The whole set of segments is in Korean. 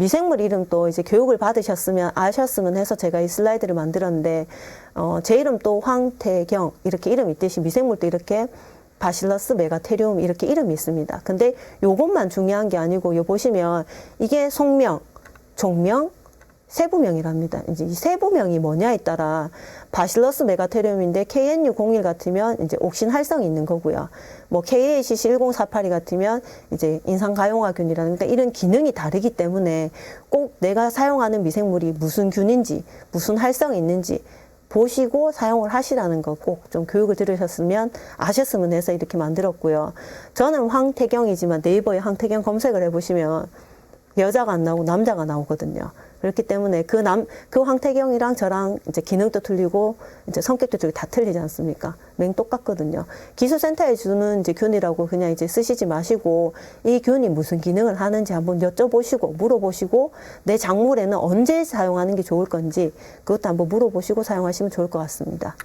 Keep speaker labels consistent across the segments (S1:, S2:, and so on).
S1: 미생물 이름 또 이제 교육을 받으셨으면 아셨으면 해서 제가 이 슬라이드를 만들었는데 어, 제 이름 또 황태경 이렇게 이름 있듯이 미생물도 이렇게 바실러스 메가테리움 이렇게 이름이 있습니다. 근데 요것만 중요한 게 아니고 요 보시면 이게 속명, 종명, 세부명이랍니다. 이제 이 세부명이 뭐냐에 따라 바실러스 메가테리움인데 KNU01 같으면 이제 옥신 활성이 있는 거고요. 뭐 KACC 1048이 같으면 이제 인상 가용화균이라는 그러니까 이런 기능이 다르기 때문에 꼭 내가 사용하는 미생물이 무슨 균인지 무슨 활성이 있는지 보시고 사용을 하시라는 거 꼭 좀 교육을 들으셨으면 아셨으면 해서 이렇게 만들었고요. 저는 황태경이지만 네이버에 황태경 검색을 해보시면 여자가 안 나오고 남자가 나오거든요. 그렇기 때문에 그 남, 그 황태경이랑 저랑 이제 기능도 틀리고 이제 성격도 되게 다 틀리지 않습니까? 맹 똑같거든요. 기술센터에 주는 이제 균이라고 그냥 이제 쓰시지 마시고 이 균이 무슨 기능을 하는지 한번 여쭤보시고 물어보시고 내 작물에는 언제 사용하는 게 좋을 건지 그것도 한번 물어보시고 사용하시면 좋을 것 같습니다.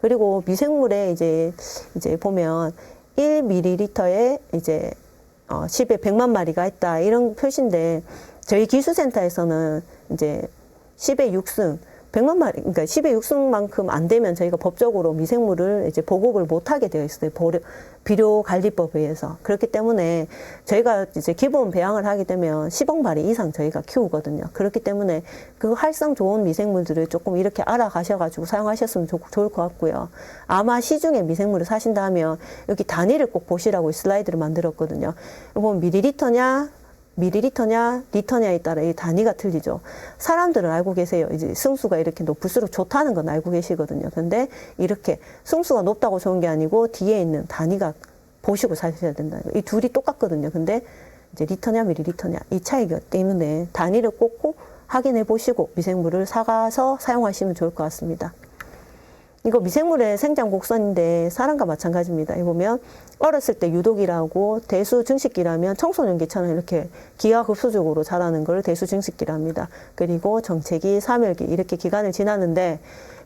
S1: 그리고 미생물에 이제 이제 보면 1ml에 이제 어 10에 100만 마리가 있다 이런 표시인데 저희 기술센터에서는 이제 10의 6승 100만 마리, 그러니까 10의 6승만큼 안 되면 저희가 법적으로 미생물을 이제 보급을 못 하게 되어 있어요. 보려, 비료 관리법에 의해서. 그렇기 때문에 저희가 이제 기본 배양을 하게 되면 10억 마리 이상 저희가 키우거든요. 그렇기 때문에 그 활성 좋은 미생물들을 조금 이렇게 알아가셔가지고 사용하셨으면 좋, 좋을 것 같고요. 아마 시중에 미생물을 사신다면 여기 단위를 꼭 보시라고 이 슬라이드를 만들었거든요. 이거 미리리터냐, 미리리터냐 리터냐에 따라 이 단위가 틀리죠. 사람들은 알고 계세요. 이제 승수가 이렇게 높을수록 좋다는 건 알고 계시거든요. 근데 이렇게 승수가 높다고 좋은 게 아니고 뒤에 있는 단위가 보시고 사셔야 거예요. 이 둘이 똑같거든요. 근데 이제 리터냐 미리리터냐 이 차이가 때문에 단위를 꼭 확인해 보시고 미생물을 사가서 사용하시면 좋을 것 같습니다. 이거 미생물의 생장 곡선인데 사람과 마찬가지입니다. 이 보면 어렸을 때 유독이라고 대수 증식기라면 청소년기처럼 이렇게 기하급수적으로 자라는 걸 대수 증식기랍니다. 그리고 정체기, 사멸기 이렇게 기간을 지나는데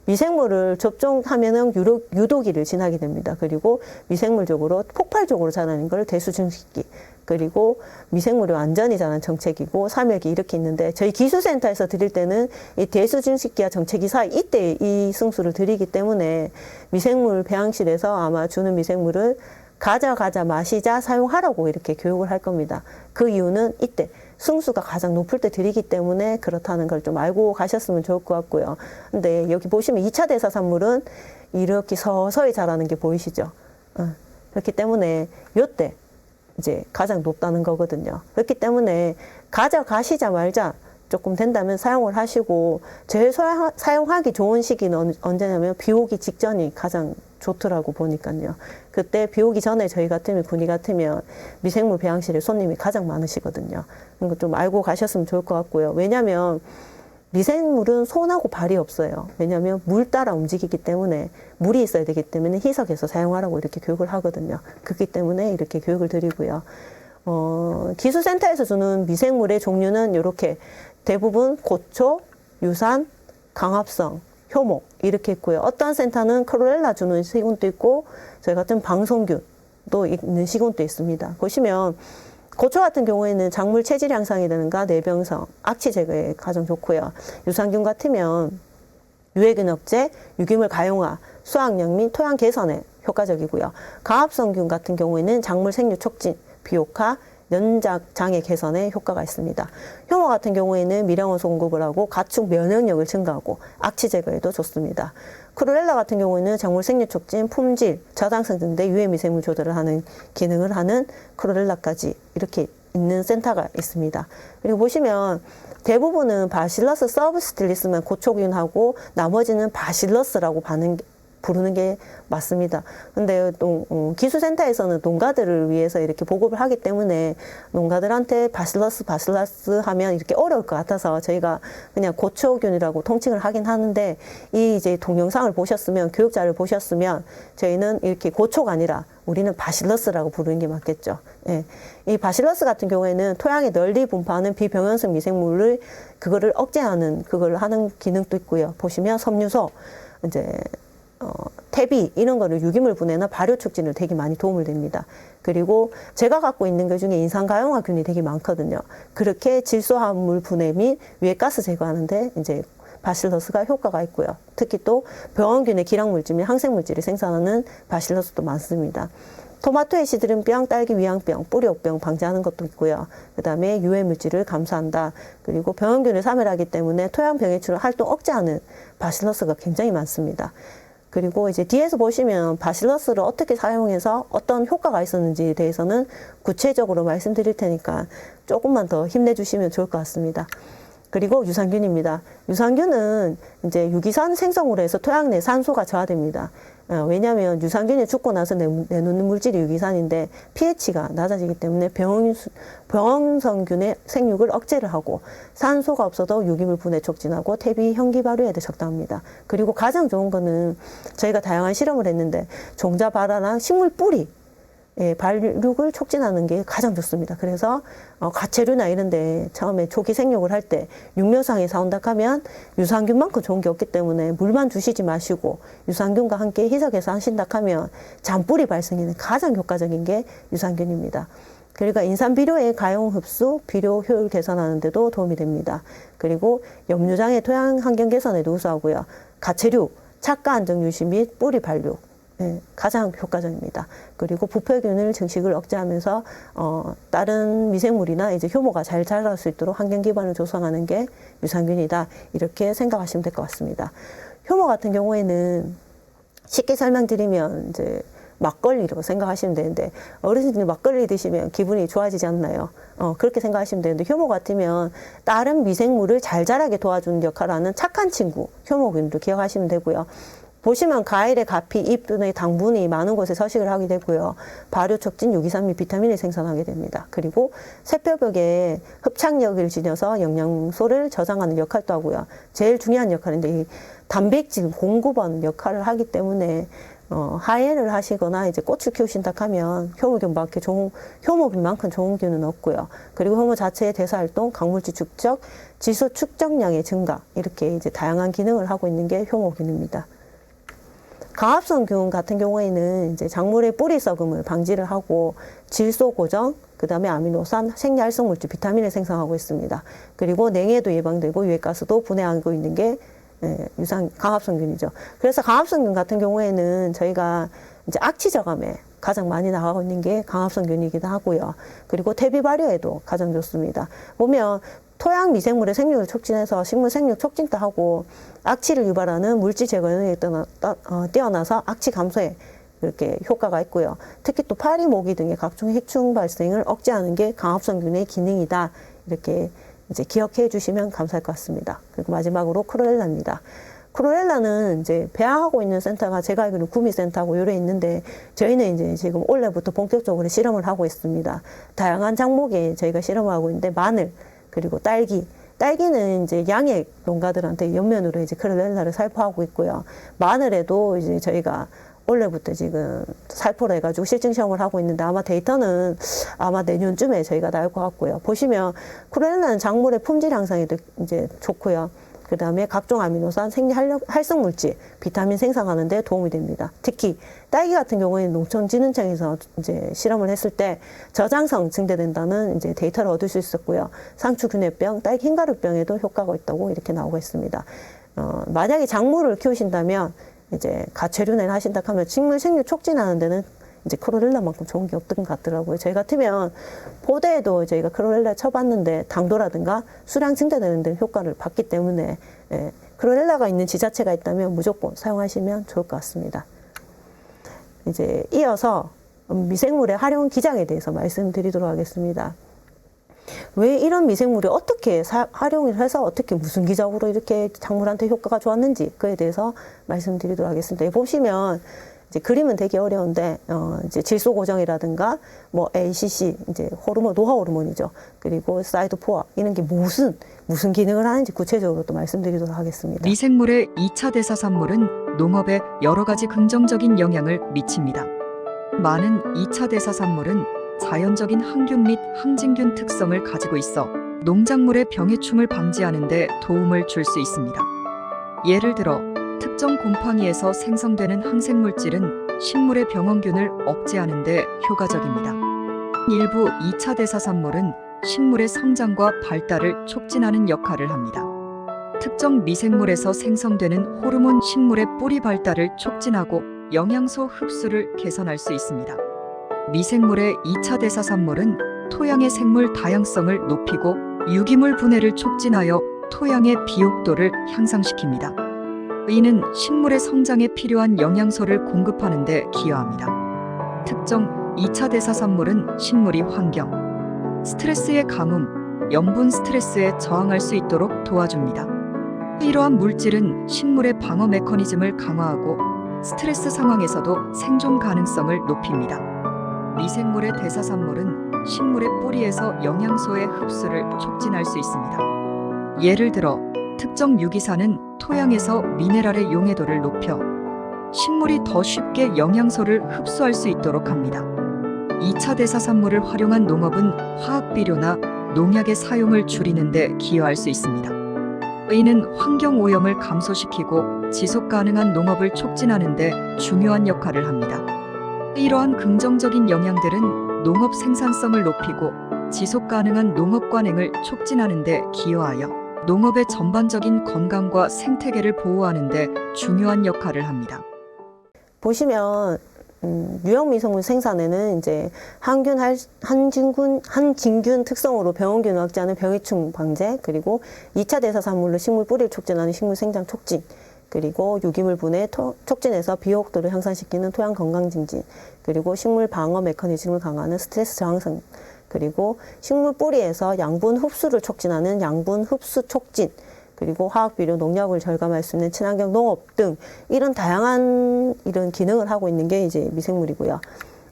S1: 미생물을 접종하면은 유독, 유도기를 지나게 됩니다. 그리고 미생물적으로 폭발적으로 자라는 걸 대수 증식기. 그리고 미생물이 완전히 자란 정체기고 사멸기 이렇게 있는데 저희 기술센터에서 드릴 때는 이 대수 증식기와 정체기 사이 이때 이 승수를 드리기 때문에 미생물 배양실에서 아마 주는 미생물을 가자 가자 마시자 사용하라고 이렇게 교육을 할 겁니다. 그 이유는 이때 승수가 가장 높을 때 드리기 때문에 그렇다는 걸 좀 알고 가셨으면 좋을 것 같고요. 근데 여기 보시면 2차 대사 산물은 이렇게 서서히 자라는 게 보이시죠? 어. 그렇기 때문에 요때 이제 가장 높다는 거거든요. 그렇기 때문에 가져가시자 말자 조금 된다면 사용을 하시고 제일 소야- 사용하기 좋은 시기는 언- 언제냐면 비 오기 직전이 가장 좋더라고 보니까요. 그때 비 오기 전에 저희 같으면 군이 같으면 미생물 배양실에 손님이 가장 많으시거든요. 그거 좀 알고 가셨으면 좋을 것 같고요. 왜냐하면 미생물은 손하고 발이 없어요. 왜냐하면 물 따라 움직이기 때문에 물이 있어야 되기 때문에 희석해서 사용하라고 이렇게 교육을 하거든요. 그렇기 때문에 이렇게 교육을 드리고요. 어, 기술센터에서 주는 미생물의 종류는 이렇게 대부분 고초, 유산, 강합성, 효목 이렇게 있고요. 어떤 센터는 크로렐라 주는 시군도 있고 저희 같은 방송균도 있는 시군도 있습니다. 보시면 고초 같은 경우에는 작물 체질 향상이라든가 내병성, 악취 제거에 가장 좋고요. 유산균 같으면 유해균 억제, 유기물 가용화, 수확량 및 토양 개선에 효과적이고요. 가합성균 같은 경우에는 작물 생육 촉진, 비옥화, 연작 장애 개선에 효과가 있습니다. 효모 같은 경우에는 미량원소 공급을 하고 가축 면역력을 증가하고 악취 제거에도 좋습니다. 크루렐라 같은 경우에는 작물 생육 촉진, 품질, 저당성 등의 유해 미생물 조절을 하는 기능을 하는 크루렐라까지 이렇게 있는 센터가 있습니다. 그리고 보시면 대부분은 바실러스 서브스틸리스만 고초균하고 나머지는 바실러스라고 반응, 부르는 게 맞습니다. 근데 또 어, 기술센터에서는 농가들을 위해서 이렇게 보급을 하기 때문에 농가들한테 바실러스 바실러스 하면 이렇게 어려울 것 같아서 저희가 그냥 고초균이라고 통칭을 하긴 하는데 이 이제 동영상을 보셨으면 교육자를 보셨으면 저희는 이렇게 고초가 아니라 우리는 바실러스라고 부르는 게 맞겠죠. 예. 이 바실러스 같은 경우에는 토양에 널리 분포하는 비병연성 미생물을 그거를 억제하는 그걸 하는 기능도 있고요. 보시면 섬유소 이제 어, 퇴비 이런 거를 유기물 분해나 발효 촉진을 되게 많이 도움을 됩니다. 그리고 제가 갖고 있는 것 중에 인산 가용화균이 되게 많거든요. 그렇게 질소화합물 분해 및 위해가스 제거하는데 이제 바실러스가 효과가 있고요. 특히 또 병원균의 기량물질 및 항생물질을 생산하는 바실러스도 많습니다. 토마토의 시드름병, 딸기 위양병, 뿌리옥병 방지하는 것도 있고요. 그 다음에 유해 물질을 감소한다. 그리고 병원균을 사멸하기 때문에 토양 병해출을 활동 억제하는 바실러스가 굉장히 많습니다. 그리고 이제 뒤에서 보시면 바실러스를 어떻게 사용해서 어떤 효과가 있었는지에 대해서는 구체적으로 말씀드릴 테니까 조금만 더 힘내주시면 좋을 것 같습니다. 그리고 유산균입니다. 유산균은 이제 유기산 생성으로 해서 토양 내 산소가 저하됩니다. 어, 왜냐하면 유산균이 죽고 나서 내, 내놓는 물질이 유기산인데 pH가 낮아지기 때문에 병, 병성균의 생육을 억제를 하고 산소가 없어도 유기물 분해 촉진하고 퇴비 현기 발효에 대 적당합니다. 그리고 가장 좋은 거는 저희가 다양한 실험을 했는데 종자 발화랑 식물 뿌리 예, 발육을 촉진하는 게 가장 좋습니다. 그래서 어, 가채류나 이런데 처음에 초기 생육을 할 때 육묘상에 사온다 하면 유산균만큼 좋은 게 없기 때문에 물만 주시지 마시고 유산균과 함께 희석해서 하신다 하면 잔뿌리 발생에는 가장 효과적인 게 유산균입니다. 그러니까 인산 비료의 가용 흡수, 비료 효율 개선하는 데도 도움이 됩니다. 그리고 염류장의 토양 환경 개선에도 우수하고요. 가채류, 착가 안정 유시 및 뿌리 발육, 예, 가장 효과적입니다. 그리고 부패균을 증식을 억제하면서 어, 다른 미생물이나 이제 효모가 잘 자랄 수 있도록 환경 기반을 조성하는 게 유산균이다. 이렇게 생각하시면 될 것 같습니다. 효모 같은 경우에는 쉽게 설명드리면 이제 막걸리로 생각하시면 되는데 어르신들이 막걸리 드시면 기분이 좋아지지 않나요? 어, 그렇게 생각하시면 되는데 효모 같으면 다른 미생물을 잘 자라게 도와주는 역할을 하는 착한 친구 효모균도 기억하시면 되고요. 보시면 과일의 가피, 잎 등의 당분이 많은 곳에 서식을 하게 되고요. 발효 촉진, 유기산 및 비타민을 생산하게 됩니다. 그리고 새뼈벽에 흡착력을 지녀서 영양소를 저장하는 역할도 하고요. 제일 중요한 역할인데 이 단백질 공급하는 역할을 하기 때문에 어, 하해를 하시거나 이제 꽃을 키우신다 하면 효모균밖에 좋은 효모균만큼 좋은 균은 없고요. 그리고 효모 자체의 대사 활동, 강물질 축적, 질소 축적량의 증가 이렇게 이제 다양한 기능을 하고 있는 게 효모균입니다. 강합성균 같은 경우에는 이제 작물의 뿌리 썩음을 방지를 하고 질소 고정, 그 다음에 아미노산, 생리활성 물질, 비타민을 생성하고 있습니다. 그리고 냉해도 예방되고 유해가스도 분해하고 있는 게 예, 유산 강합성균이죠. 그래서 강합성균 같은 경우에는 저희가 이제 악취 저감에 가장 많이 나가고 있는 게 강합성균이기도 하고요. 그리고 퇴비 발효에도 가장 좋습니다. 보면 토양 미생물의 생육을 촉진해서 식물 생육 촉진도 하고 악취를 유발하는 물질 제거 능력이 어, 뛰어나서 악취 감소에 이렇게 효과가 있고요. 특히 또 파리, 모기 등의 각종 해충 발생을 억제하는 게 강합성균의 기능이다. 이렇게 이제 기억해 주시면 감사할 것 같습니다. 그리고 마지막으로 크로렐라입니다. 크로렐라는 이제 배양하고 있는 센터가 제가 알기로는 구미센터하고 요래 있는데 저희는 이제 지금 올해부터 본격적으로 실험을 하고 있습니다. 다양한 작목에 저희가 실험을 하고 있는데 마늘, 그리고 딸기. 딸기는 이제 양액 농가들한테 옆면으로 이제 크로렐라를 살포하고 있고요. 마늘에도 이제 저희가 올해부터 지금 살포를 해가지고 실증 시험을 하고 있는데 아마 데이터는 아마 내년쯤에 저희가 나올 것 같고요. 보시면 크로렐라는 작물의 품질 향상에도 이제 좋고요. 그 다음에 각종 아미노산, 생리 활성 물질, 비타민 생성하는 데 도움이 됩니다. 특히 딸기 같은 경우에는 농촌진흥청에서 이제 실험을 했을 때 저장성 증대된다는 이제 데이터를 얻을 수 있었고요. 상추균해병, 딸기 흰가루병에도 효과가 있다고 이렇게 나오고 있습니다. 어, 만약에 작물을 키우신다면 이제 가채류내를 하신다 하면 식물 생육 촉진하는 데는 이제 크로렐라만큼 좋은 게 없던 것 같더라고요. 저희 같으면 포대에도 저희가 크로렐라 쳐봤는데 당도라든가 수량 증대되는 데 효과를 봤기 때문에 예, 크로렐라가 있는 지자체가 있다면 무조건 사용하시면 좋을 것 같습니다. 이제 이어서 미생물의 활용 기장에 대해서 말씀드리도록 하겠습니다. 왜 이런 미생물이 어떻게 사, 활용을 해서 어떻게 무슨 기적으로 이렇게 작물한테 효과가 좋았는지 그에 대해서 말씀드리도록 하겠습니다. 보시면 이제 그림은 되게 어려운데 어 이제 질소 고정이라든가 뭐 ACC 이제 호르몬 노화 호르몬이죠. 그리고 사이드 포화 이런 게 무슨 무슨 기능을 하는지 구체적으로 또 말씀드리도록 하겠습니다.
S2: 미생물의 2차 대사 산물은 농업에 여러 가지 긍정적인 영향을 미칩니다. 많은 2차 대사 산물은 자연적인 항균 및 항진균 특성을 가지고 있어 농작물의 병해충을 방지하는 데 도움을 줄 수 있습니다. 예를 들어 특정 곰팡이에서 생성되는 항생물질은 식물의 병원균을 억제하는 데 효과적입니다. 일부 2차 대사산물은 식물의 성장과 발달을 촉진하는 역할을 합니다. 특정 미생물에서 생성되는 호르몬 식물의 뿌리 발달을 촉진하고 영양소 흡수를 개선할 수 있습니다. 미생물의 2차 대사산물은 토양의 생물 다양성을 높이고 유기물 분해를 촉진하여 토양의 비옥도를 향상시킵니다. 이는 식물의 성장에 필요한 영양소를 공급하는 데 기여합니다. 특정 2차 대사산물은 식물이 환경, 스트레스의 가뭄, 염분 스트레스에 저항할 수 있도록 도와줍니다. 이러한 물질은 식물의 방어 메커니즘을 강화하고 스트레스 상황에서도 생존 가능성을 높입니다. 미생물의 대사산물은 식물의 뿌리에서 영양소의 흡수를 촉진할 수 있습니다. 예를 들어 특정 유기산은 토양에서 미네랄의 용해도를 높여 식물이 더 쉽게 영양소를 흡수할 수 있도록 합니다. 2차 대사산물을 활용한 농업은 화학 비료나 농약의 사용을 줄이는 데 기여할 수 있습니다. 이는 환경 오염을 감소시키고 지속 가능한 농업을 촉진하는 데 중요한 역할을 합니다. 이러한 긍정적인 영향들은 농업 생산성을 높이고 지속 가능한 농업 관행을 촉진하는 데 기여하여 농업의 전반적인 건강과 생태계를 보호하는 데 중요한 역할을 합니다.
S1: 보시면 음, 유형 미생물 생산에는 이제 항균 할- 한진균 한진균 특성으로 병원균을 억제하는 병해충 방제 그리고 2차 대사산물로 식물 뿌리를 촉진하는 식물 생장 촉진 그리고 유기물 분해 토- 촉진해서 비옥도를 향상시키는 토양 건강 증진 그리고 식물 방어 메커니즘을 강화하는 스트레스 저항성 그리고 식물 뿌리에서 양분 흡수를 촉진하는 양분 흡수 촉진 그리고 화학 비료 농약을 절감할 수 있는 친환경 농업 등 이런 다양한 이런 기능을 하고 있는 게 이제 미생물이고요.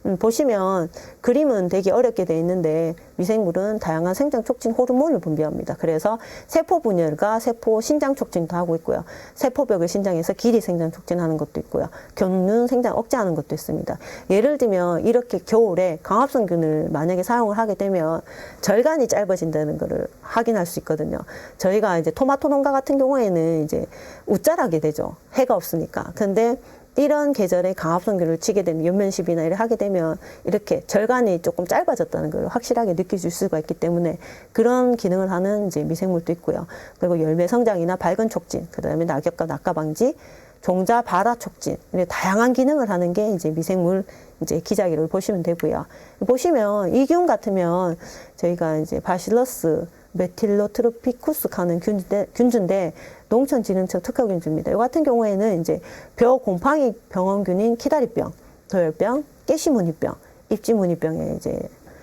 S1: 음, 보시면 그림은 되게 어렵게 돼 있는데 미생물은 다양한 생장 촉진 호르몬을 분비합니다. 그래서 세포 분열과 세포 신장 촉진도 하고 있고요. 세포벽을 신장해서 길이 생장 촉진하는 것도 있고요. 균 생장 억제하는 것도 있습니다. 예를 들면 이렇게 겨울에 강합성균을 만약에 사용을 하게 되면 절간이 짧아진다는 것을 확인할 수 있거든요. 저희가 이제 토마토 농가 같은 경우에는 이제 웃자라게 되죠. 해가 없으니까. 근데 이런 계절에 강압성균을 치게 되면 연면십이나 이를 하게 되면 이렇게 절간이 조금 짧아졌다는 걸 확실하게 느끼실 수가 있기 때문에 그런 기능을 하는 이제 미생물도 있고요. 그리고 열매 성장이나 밝은 촉진, 그다음에 낙엽과 낙가 방지, 종자 발화 촉진 다양한 기능을 하는 게 이제 미생물 이제 기자기를 보시면 되고요. 보시면 이 균 같으면 저희가 이제 바실러스 메틸로트로피쿠스 하는 균인데, 균주인데 농촌진흥청 특허균주입니다. 이 같은 경우에는 이제 벼 곰팡이 병원균인 키다리병, 도열병, 깨시무늬병, 입지무늬병에 이제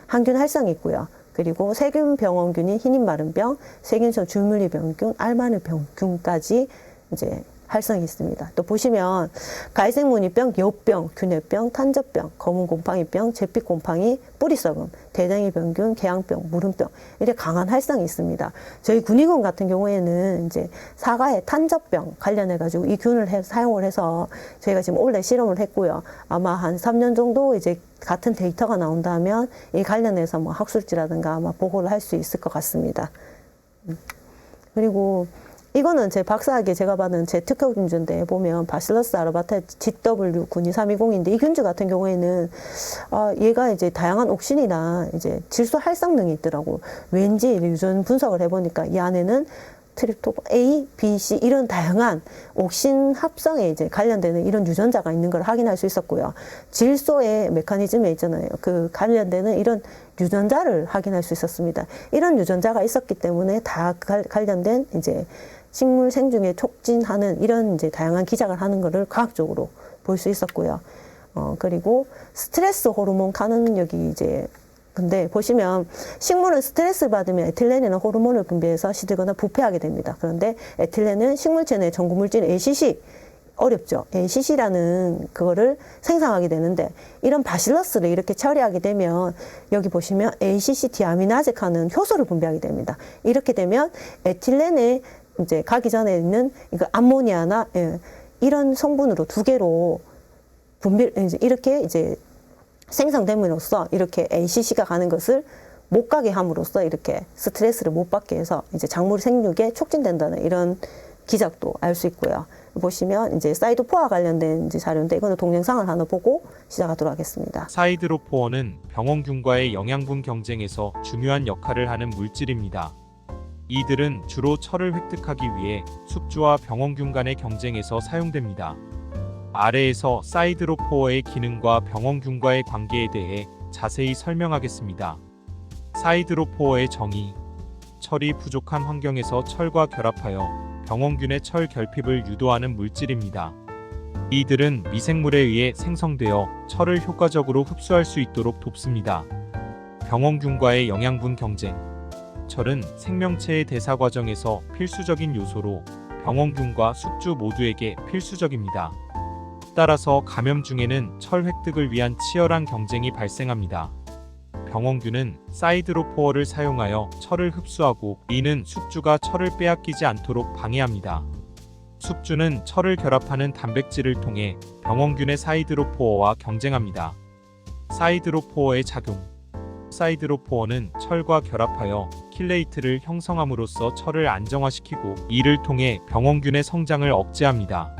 S1: 항균 활성이 있고요. 그리고 세균 병원균인 흰입마른병, 세균성 줄무늬병균, 알마늘병균까지 이제 활성이 있습니다. 또 보시면 갈색무늬병, 여병, 균열병, 탄저병, 검은 곰팡이병, 잿빛 곰팡이, 뿌리썩음, 대장이 병균, 개양병, 무름병 이렇게 강한 활성이 있습니다. 저희 군의군 같은 경우에는 이제 사과의 탄저병 관련해 가지고 이 균을 해- 사용을 해서 저희가 지금 올해 실험을 했고요. 아마 한 3년 정도 이제 같은 데이터가 나온다면 이 관련해서 뭐 학술지라든가 아마 보고를 할 수 있을 것 같습니다. 그리고 이거는 제 박사학위 제가 받은 제 특허 균주인데 보면 바실러스 아르바타 GW 92320인데 이 균주 같은 경우에는 아 얘가 이제 다양한 옥신이나 이제 질소 활성능이 있더라고. 왠지 유전 분석을 해보니까 이 안에는 트립토판 A, B, C 이런 다양한 옥신 합성에 이제 관련되는 이런 유전자가 있는 걸 확인할 수 있었고요. 질소의 메커니즘에 있잖아요. 그 관련되는 이런 유전자를 확인할 수 있었습니다. 이런 유전자가 있었기 때문에 다 관- 관련된 이제 식물 생중에 촉진하는 이런 이제 다양한 기작을 하는 거를 과학적으로 볼 수 있었고요. 어, 그리고 스트레스 호르몬 가능력이 이제 근데 보시면 식물은 스트레스를 받으면 에틸렌이라는 호르몬을 분비해서 시들거나 부패하게 됩니다. 그런데 에틸렌은 식물체 내 전구 물질 ACC 어렵죠. ACC라는 그거를 생성하게 되는데 이런 바실러스를 이렇게 처리하게 되면 여기 보시면 ACC 디아미나제카는 효소를 분비하게 됩니다. 이렇게 되면 에틸렌에 이제 가기 전에 있는 이거 암모니아나 예, 이런 성분으로 두 개로 분비 이제 이렇게 이제 생성됨으로써 이렇게 ACC가 가는 것을 못 가게 함으로써 이렇게 스트레스를 못 받게 해서 이제 작물 생육에 촉진된다는 이런 기작도 알 수 있고요. 보시면 이제 사이드 포와 관련된 자료인데 이거는 동영상을 하나 보고 시작하도록 하겠습니다.
S3: 사이드로포어는 병원균과의 영양분 경쟁에서 중요한 역할을 하는 물질입니다. 이들은 주로 철을 획득하기 위해 숙주와 병원균 간의 경쟁에서 사용됩니다. 아래에서 사이드로포어의 기능과 병원균과의 관계에 대해 자세히 설명하겠습니다. 사이드로포어의 정의 철이 부족한 환경에서 철과 결합하여 병원균의 철 결핍을 유도하는 물질입니다. 이들은 미생물에 의해 생성되어 철을 효과적으로 흡수할 수 있도록 돕습니다. 병원균과의 영양분 경쟁. 철은 생명체의 대사 과정에서 필수적인 요소로 병원균과 숙주 모두에게 필수적입니다. 따라서 감염 중에는 철 획득을 위한 치열한 경쟁이 발생합니다. 병원균은 사이드로포어를 사용하여 철을 흡수하고 이는 숙주가 철을 빼앗기지 않도록 방해합니다. 숙주는 철을 결합하는 단백질을 통해 병원균의 사이드로포어와 경쟁합니다. 사이드로포어의 작용 사이드로포어는 철과 결합하여 킬레이트를 형성함으로써 철을 안정화시키고 이를 통해 병원균의 성장을 억제합니다.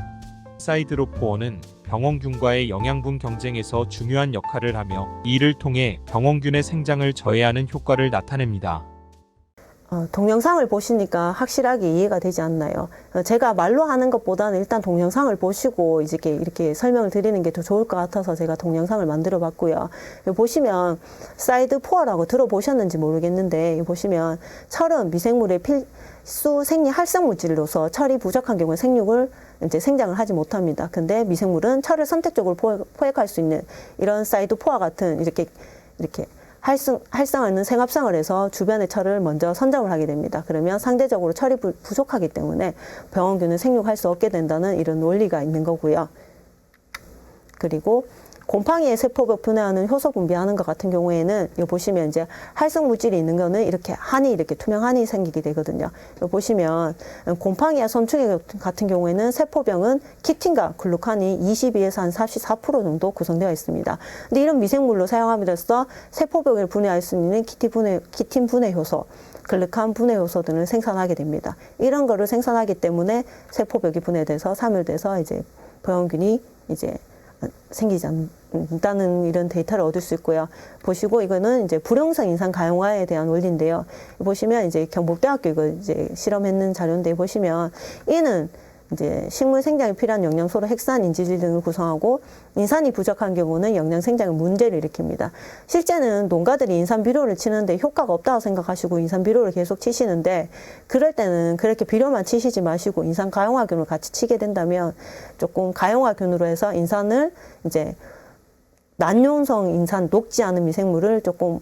S3: 사이드로포어는 병원균과의 영양분 경쟁에서 중요한 역할을 하며 이를 통해 병원균의 생장을 저해하는 효과를 나타냅니다.
S1: 어, 동영상을 보시니까 확실하게 이해가 되지 않나요? 어, 제가 말로 하는 것보다는 일단 동영상을 보시고 이렇게, 이렇게 설명을 드리는 게 더 좋을 것 같아서 제가 동영상을 만들어 봤고요. 보시면 사이드 포어라고 들어보셨는지 모르겠는데 보시면 철은 미생물의 필수 생리 활성 물질로서 철이 부족한 경우에 생육을 이제 생장을 하지 못합니다. 근데 미생물은 철을 선택적으로 포획- 포획할 수 있는 이런 사이드 포화 같은 이렇게 이렇게 활성, 활성하는 생합성을 해서 주변의 철을 먼저 선점을 하게 됩니다. 그러면 상대적으로 철이 부, 부족하기 때문에 병원균은 생육할 수 없게 된다는 이런 논리가 있는 거고요. 그리고 곰팡이의 세포벽 분해하는 효소 분비하는 것 같은 경우에는 이 보시면 이제 활성 물질이 있는 거는 이렇게 한이 이렇게 투명 한이 생기게 되거든요. 이 보시면 곰팡이와 선충의 같은 경우에는 세포병은 키틴과 글루칸이 22에서 한 44% 정도 구성되어 있습니다. 근데 이런 미생물로 사용함으로써 세포벽을 분해할 수 있는 키티 분해, 키틴 분해 효소, 글루칸 분해 효소 등을 생산하게 됩니다. 이런 거를 생산하기 때문에 세포벽이 분해돼서 사멸돼서 이제 병원균이 이제 생기지 않는다는 이런 데이터를 얻을 수 있고요. 보시고 이거는 이제 불용성 인산 가용화에 대한 원리인데요. 보시면 이제 경북대학교 이거 이제 실험했는 자료인데 보시면 이는 이제 식물 생장에 필요한 영양소로 핵산, 인지질 등을 구성하고 인산이 부족한 경우는 영양 생장에 문제를 일으킵니다. 실제는 농가들이 인산 비료를 치는데 효과가 없다고 생각하시고 인산 비료를 계속 치시는데 그럴 때는 그렇게 비료만 치시지 마시고 인산 가용화균을 같이 치게 된다면 조금 가용화균으로 해서 인산을 이제 난용성 인산 녹지 않은 미생물을 조금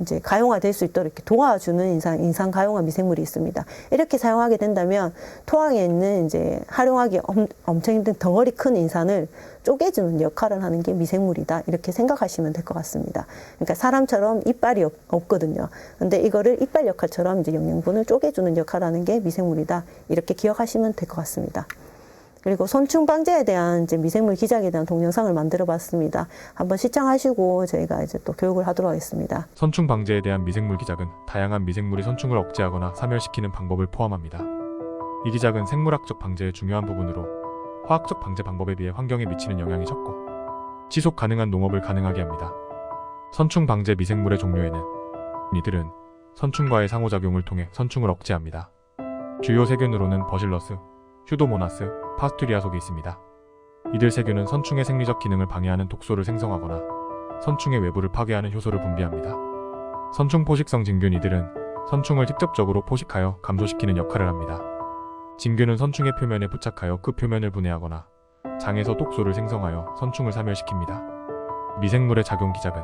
S1: 이제 가용화될 수 있도록 이렇게 도와주는 인산, 인산 가용화 미생물이 있습니다. 이렇게 사용하게 된다면 토양에 있는 이제 활용하기 엄, 엄청 힘든 덩어리 큰 인산을 쪼개주는 역할을 하는 게 미생물이다. 이렇게 생각하시면 될 것 같습니다. 그러니까 사람처럼 이빨이 없, 없거든요. 근데 이거를 이빨 역할처럼 이제 영양분을 쪼개주는 역할을 하는 게 미생물이다. 이렇게 기억하시면 될 것 같습니다. 그리고 손충 방제에 대한 이제 미생물 기작에 대한 동영상을 만들어 봤습니다. 한번 시청하시고 저희가 이제 또 교육을 하도록 하겠습니다.
S4: 선충 방제에 대한 미생물 기작은 다양한 미생물이 선충을 억제하거나 사멸시키는 방법을 포함합니다. 이 기작은 생물학적 방제의 중요한 부분으로 화학적 방제 방법에 비해 환경에 미치는 영향이 적고 지속 가능한 농업을 가능하게 합니다. 선충 방제 미생물의 종류에는 이들은 선충과의 상호작용을 통해 선충을 억제합니다. 주요 세균으로는 버실러스, 휴도모나스, 파스투리아 속에 있습니다. 이들 세균은 선충의 생리적 기능을 방해하는 독소를 생성하거나 선충의 외부를 파괴하는 효소를 분비합니다. 선충 포식성 진균 이들은 선충을 직접적으로 포식하여 감소시키는 역할을 합니다. 진균은 선충의 표면에 부착하여 그 표면을 분해하거나 장에서 독소를 생성하여 선충을 사멸시킵니다. 미생물의 작용 기작은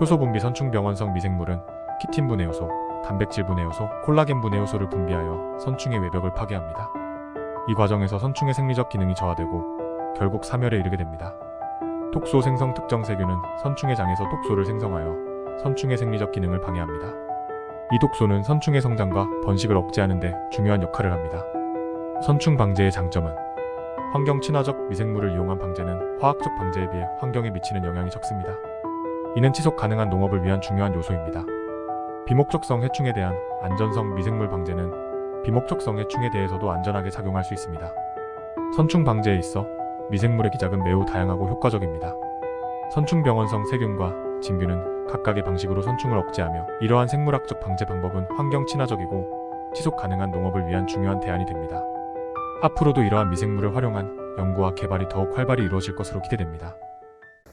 S4: 효소 분비 선충 병원성 미생물은 키틴 분해 요소, 단백질 분해 요소, 콜라겐 분해 요소를 분비하여 선충의 외벽을 파괴합니다. 이 과정에서 선충의 생리적 기능이 저하되고 결국 사멸에 이르게 됩니다. 독소 생성 특정 세균은 선충의 장에서 독소를 생성하여 선충의 생리적 기능을 방해합니다. 이 독소는 선충의 성장과 번식을 억제하는 데 중요한 역할을 합니다. 선충 방제의 장점은 환경 친화적 미생물을 이용한 방제는 화학적 방제에 비해 환경에 미치는 영향이 적습니다. 이는 지속 가능한 농업을 위한 중요한 요소입니다. 비목적성 해충에 대한 안전성 미생물 방제는 비목적성 해충에 대해서도 안전하게 작용할 수 있습니다. 선충 방제에 있어 미생물의 기작은 매우 다양하고 효과적입니다. 선충병원성 세균과 진균은 각각의 방식으로 선충을 억제하며 이러한 생물학적 방제 방법은 환경 친화적이고 지속 가능한 농업을 위한 중요한 대안이 됩니다. 앞으로도 이러한 미생물을 활용한 연구와 개발이 더욱 활발히 이루어질 것으로 기대됩니다.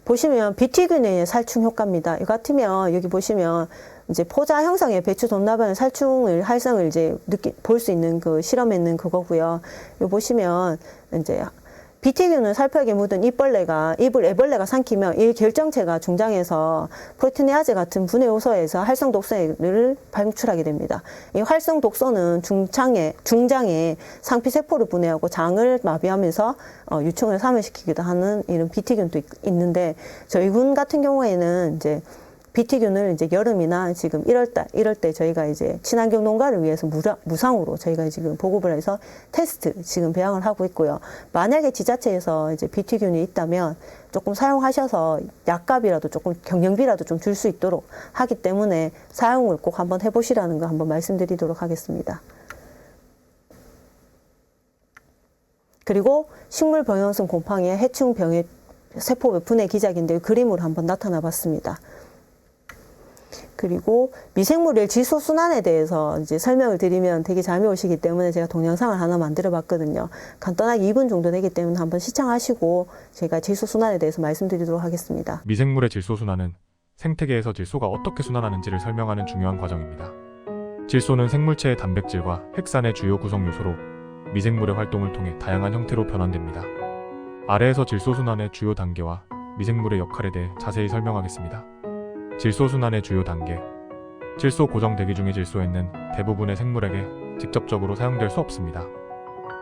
S1: 보시면 비티균의 살충 효과입니다. 이 같으면 여기 보시면 이제 포자 형상의 배추 돈나발의 살충을 활성을 이제 느끼 볼 수 있는 그 실험했는 그거고요. 요 보시면 이제 비티균은 살펴에 묻은 입벌레가 입을 애벌레가 삼키면 이 결정체가 중장에서 프로티네아제 같은 분해 요소에서 활성 독소를 방출하게 됩니다. 이 활성 독소는 중장에 중장에 상피 세포를 분해하고 장을 마비하면서 어, 유충을 사멸시키기도 하는 이런 비티균도 있, 있는데 저희 군 같은 경우에는 이제 비티균을 이제 여름이나 지금 1월달, 1월 때 저희가 이제 친환경 농가를 위해서 무라, 무상으로 저희가 지금 보급을 해서 테스트 지금 배양을 하고 있고요. 만약에 지자체에서 이제 비티균이 있다면 조금 사용하셔서 약값이라도 조금 경영비라도 좀 줄 수 있도록 하기 때문에 사용을 꼭 한번 해보시라는 거 한번 말씀드리도록 하겠습니다. 그리고 식물 병연성 곰팡이의 해충 병의 세포 분해 기작인데 그림으로 한번 나타나 봤습니다. 그리고 미생물의 질소 순환에 대해서 이제 설명을 드리면 되게 잠이 오시기 때문에 제가 동영상을 하나 만들어 봤거든요. 간단하게 2분 정도 되기 때문에 한번 시청하시고 제가 질소 순환에 대해서 말씀드리도록 하겠습니다.
S4: 미생물의 질소 순환은 생태계에서 질소가 어떻게 순환하는지를 설명하는 중요한 과정입니다. 질소는 생물체의 단백질과 핵산의 주요 구성 요소로 미생물의 활동을 통해 다양한 형태로 변환됩니다. 아래에서 질소 순환의 주요 단계와 미생물의 역할에 대해 자세히 설명하겠습니다. 질소 순환의 주요 단계. 질소 고정 대기 중의 질소에는 대부분의 생물에게 직접적으로 사용될 수 없습니다.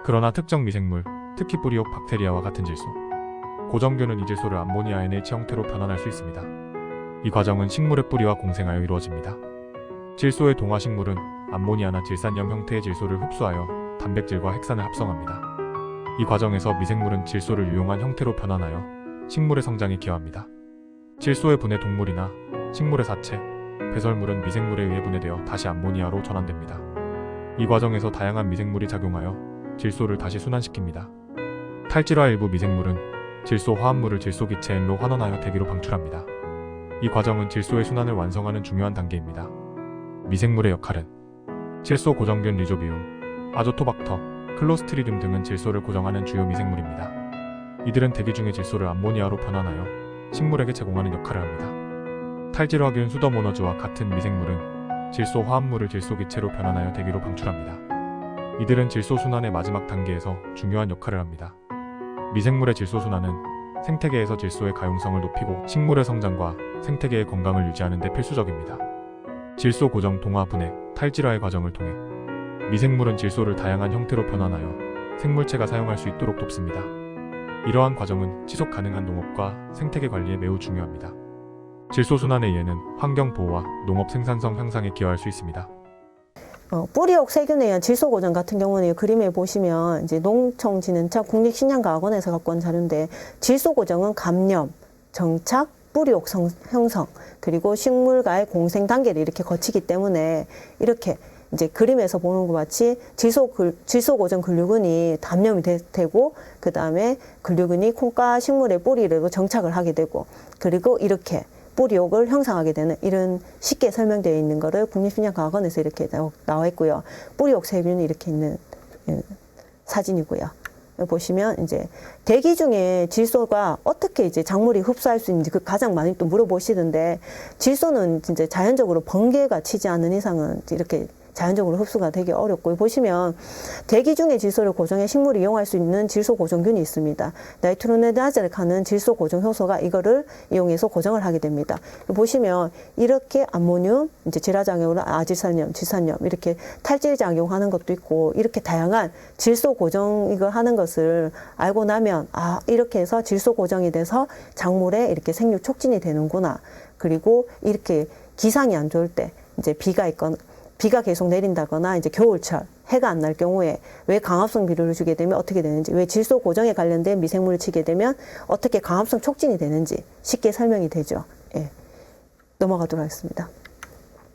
S4: 그러나 특정 미생물, 특히 뿌리옥 박테리아와 같은 질소, 고정균은 이 질소를 암모니아 NH 형태로 변환할 수 있습니다. 이 과정은 식물의 뿌리와 공생하여 이루어집니다. 질소의 동화 식물은 암모니아나 질산염 형태의 질소를 흡수하여 단백질과 핵산을 합성합니다. 이 과정에서 미생물은 질소를 유용한 형태로 변환하여 식물의 성장에 기여합니다. 질소의 분해 동물이나 식물의 사체, 배설물은 미생물에 의해 분해되어 다시 암모니아로 전환됩니다. 이 과정에서 다양한 미생물이 작용하여 질소를 다시 순환시킵니다. 탈질화 일부 미생물은 질소 화합물을 질소 기체엔로 환원하여 대기로 방출합니다. 이 과정은 질소의 순환을 완성하는 중요한 단계입니다. 미생물의 역할은 질소 고정균 리조비움, 아조토박터, 클로스트리듐 등은 질소를 고정하는 주요 미생물입니다. 이들은 대기 중의 질소를 암모니아로 변환하여 식물에게 제공하는 역할을 합니다. 탈질화균 수더모너즈와 같은 미생물은 질소 화합물을 질소 기체로 변환하여 대기로 방출합니다. 이들은 질소 순환의 마지막 단계에서 중요한 역할을 합니다. 미생물의 질소 순환은 생태계에서 질소의 가용성을 높이고 식물의 성장과 생태계의 건강을 유지하는 데 필수적입니다. 질소 고정 동화 분해 탈질화의 과정을 통해 미생물은 질소를 다양한 형태로 변환하여 생물체가 사용할 수 있도록 돕습니다. 이러한 과정은 지속 가능한 농업과 생태계 관리에 매우 중요합니다. 질소 순환에 의해는 환경 보호와 농업 생산성 향상에 기여할 수 있습니다.
S1: 어, 뿌리옥 세균에 의한 질소 고정 같은 경우는 이 그림에 보시면 이제 농청진흥청 국립식량과학원에서 갖고 온 자료인데 질소 고정은 감염, 정착, 뿌리옥 성- 형성 그리고 식물과의 공생 단계를 이렇게 거치기 때문에 이렇게 이제 그림에서 보는 것 같이 질소 글, 질소 고정 근류근이 담염이 되, 되고 그 다음에 근류근이 콩과 식물의 뿌리로 정착을 하게 되고 그리고 이렇게 뿌리옥을 형성하게 되는 이런 쉽게 설명되어 있는 거를 국립식량과학원에서 이렇게 나와- 있고요. 뿌리옥 세균이 이렇게 있는 예, 사진이고요. 보시면 이제 대기 중에 질소가 어떻게 이제 작물이 흡수할 수 있는지 그 가장 많이 또 물어보시던데 질소는 진짜 자연적으로 번개가 치지 않는 이상은 이렇게 자연적으로 흡수가 되기 어렵고 보시면 대기 중에 질소를 고정해 식물이 이용할 수 있는 질소 고정균이 있습니다. 나이트로네다제를 하는 질소 고정 효소가 이거를 이용해서 고정을 하게 됩니다. 보시면 이렇게 암모늄, 이제 질화작용으로 아질산염, 질산염 이렇게 탈질 작용하는 것도 있고 이렇게 다양한 질소 고정 이걸 하는 것을 알고 나면 아 이렇게 해서 질소 고정이 돼서 작물에 이렇게 생육 촉진이 되는구나. 그리고 이렇게 기상이 안 좋을 때 이제 비가 있거나 비가 계속 내린다거나 이제 겨울철 해가 안 날 경우에 왜 강압성 비료를 주게 되면 어떻게 되는지 왜 질소 고정에 관련된 미생물을 치게 되면 어떻게 강압성 촉진이 되는지 쉽게 설명이 되죠. 예. 넘어가도록 하겠습니다.